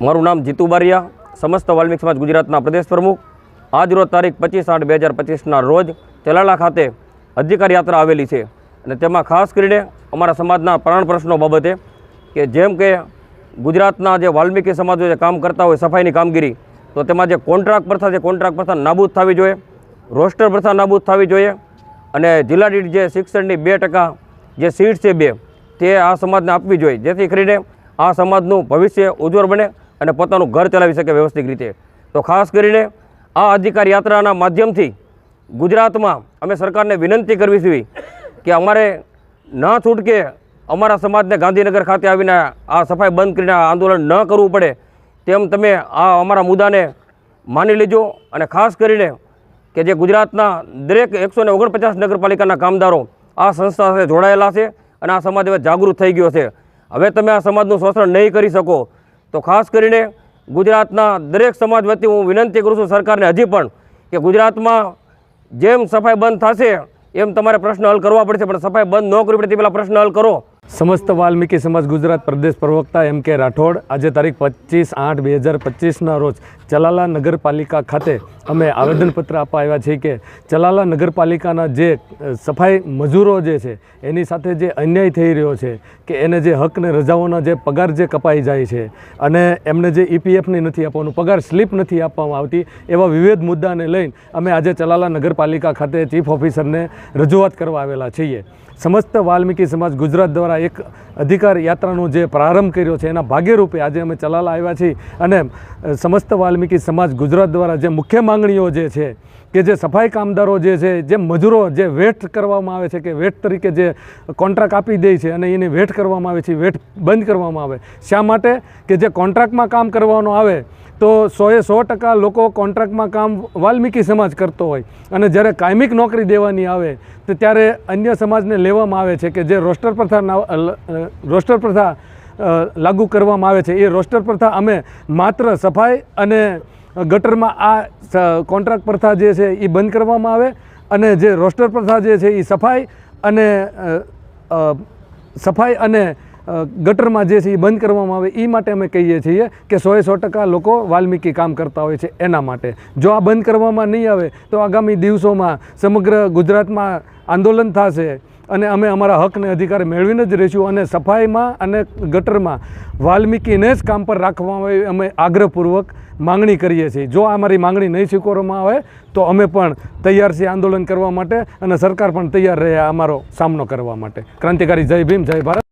મારું નામ જીતુ બારિયા, સમસ્ત વાલ્મીક સમાજ ગુજરાતના પ્રદેશ પ્રમુખ. આજ રોજ તારીખ પચીસ આઠ બે હજાર પચીસના રોજ ચલાલા ખાતે અધિકાર યાત્રા આવેલી છે અને તેમાં ખાસ કરીને અમારા સમાજના પ્રાણ પ્રશ્નો બાબતે કે જેમ કે ગુજરાતના જે વાલ્મીકી સમાજો જે કામ કરતા હોય સફાઈની કામગીરી, તો તેમાં જે કોન્ટ્રાક્ટ પ્રથા છે, કોન્ટ્રાક્ટ પ્રથા નાબૂદ થવી જોઈએ, રોસ્ટર પ્રથા નાબૂદ થવી જોઈએ અને જિલ્લા દીઠ જે શિક્ષણની બે ટકા જે સીટ છે બે, તે આ સમાજને આપવી જોઈએ. જેથી કરીને આ સમાજનું ભવિષ્ય ઉજ્જવળ બને અને પોતાનું ઘર ચલાવી શકે વ્યવસ્થિત રીતે. તો ખાસ કરીને આ અધિકાર યાત્રાના માધ્યમથી ગુજરાતમાં અમે સરકારને વિનંતી કરવી છે કે અમારે ન છૂટકે અમારા સમાજને ગાંધીનગર ખાતે આવીને આ સફાઈ બંધ કરીને આંદોલન ન કરવું પડે તેમ તમે આ અમારા મુદ્દાને માની લેજો અને ખાસ કરીને કે જે ગુજરાતના દરેક એકસો ને ઓગણપચાસ નગરપાલિકાના કામદારો આ સંસ્થા સાથે જોડાયેલા છે અને આ સમાજ હવે જાગૃત થઈ ગયો છે. હવે તમે આ સમાજનું શોષણ નહીં કરી શકો. તો ખાસ કરીને ગુજરાતના દરેક સમાજ વતી હું વિનંતી કરું છું સરકારને હજી પણ કે ગુજરાતમાં જેમ સફાઈ બંધ થશે એમ તમારે પ્રશ્ન હલ કરવા પડશે, પણ સફાઈ બંધ ન કરવી પડે તે પહેલાં પ્રશ્ન હલ કરો. સમસ્ત વાલ્મીકી સમાજ ગુજરાત પ્રદેશ પ્રવક્તા એમ કે રાઠોડ, આજે તારીખ પચીસ આઠ બે હજાર પચીસના રોજ ચલાલા નગરપાલિકા ખાતે અમે આવેદનપત્ર આપવા આવ્યા છીએ કે ચલાલા નગરપાલિકાના જે સફાઈ મજૂરો જે છે, એની સાથે જે અન્યાય થઈ રહ્યો છે, કે એને જે હક ને રજાઓના જે પગાર જે કપાઈ જાય છે, અને એમને જે ઈપીએફની નથી આપવાનું, પગાર સ્લીપ નથી આપવામાં આવતી, એવા વિવિધ મુદ્દાને લઈને અમે આજે ચલાલા નગરપાલિકા ખાતે ચીફ ઓફિસરને રજૂઆત કરવા આવેલા છીએ. સમસ્ત વાલ્મીકી સમાજ ગુજરાત દ્વારા એક અધિકાર યાત્રાનો જે પ્રારંભ કર્યો છે, એના ભાગ્યરૂપે આજે અમે ચલાલા આવ્યા છીએ. અને સમસ્ત વાલ્મીકી સમાજ ગુજરાત દ્વારા જે મુખ્ય માંગણીઓ જે છે, કે જે સફાઈ કામદારો જે છે, જે મજૂરો જે વેટ કરવામાં આવે છે, કે વેટ તરીકે જે કોન્ટ્રાક્ટ આપી દે છે અને એની વેટ કરવામાં આવે છે, વેટ બંધ કરવામાં આવે. શા માટે? કે જે કોન્ટ્રાક્ટમાં કામ કરવાનું આવે તો સોએ સો ટકા લોકો કોન્ટ્રાક્ટમાં કામ વાલ્મીકી સમાજ કરતો હોય અને જ્યારે કાયમિક નોકરી દેવાની આવે, તો ત્યારે અન્ય સમાજને લેવામાં આવે છે કે જે રોસ્ટર પ્રથા રોસ્ટર પ્રથા લાગુ કરવામાં આવે છે. એ રોસ્ટર પ્રથા અમે માત્ર સફાઈ અને ગટરમાં આ કોન્ટ્રાક્ટ પ્રથા જે છે એ બંધ કરવામાં આવે અને જે રોસ્ટર પ્રથા જે છે એ સફાઈ અને સફાઈ અને ગટરમાં જે છે એ બંધ કરવામાં આવે એ માટે અમે કહીએ છીએ કે સોએ સો ટકા લોકો વાલ્મીકી કામ કરતા હોય છે એના માટે. જો આ બંધ કરવામાં નહીં આવે, તો આગામી દિવસોમાં સમગ્ર ગુજરાતમાં આંદોલન થશે અને અમે અમારા હકને અધિકાર મેળવીને જ રહીશું અને સફાઈમાં અને ગટરમાં વાલ્મીકીને જ કામ પર રાખવામાં આવે અમે આગ્રહપૂર્વક માંગણી કરીએ છીએ. જો અમારી માંગણી નહીં સ્વીકારવામાં આવે, તો અમે પણ તૈયાર છીએ આંદોલન કરવા માટે અને સરકાર પણ તૈયાર રહે અમારો સામનો કરવા માટે. ક્રાંતિકારી જય ભીમ, જય ભારત.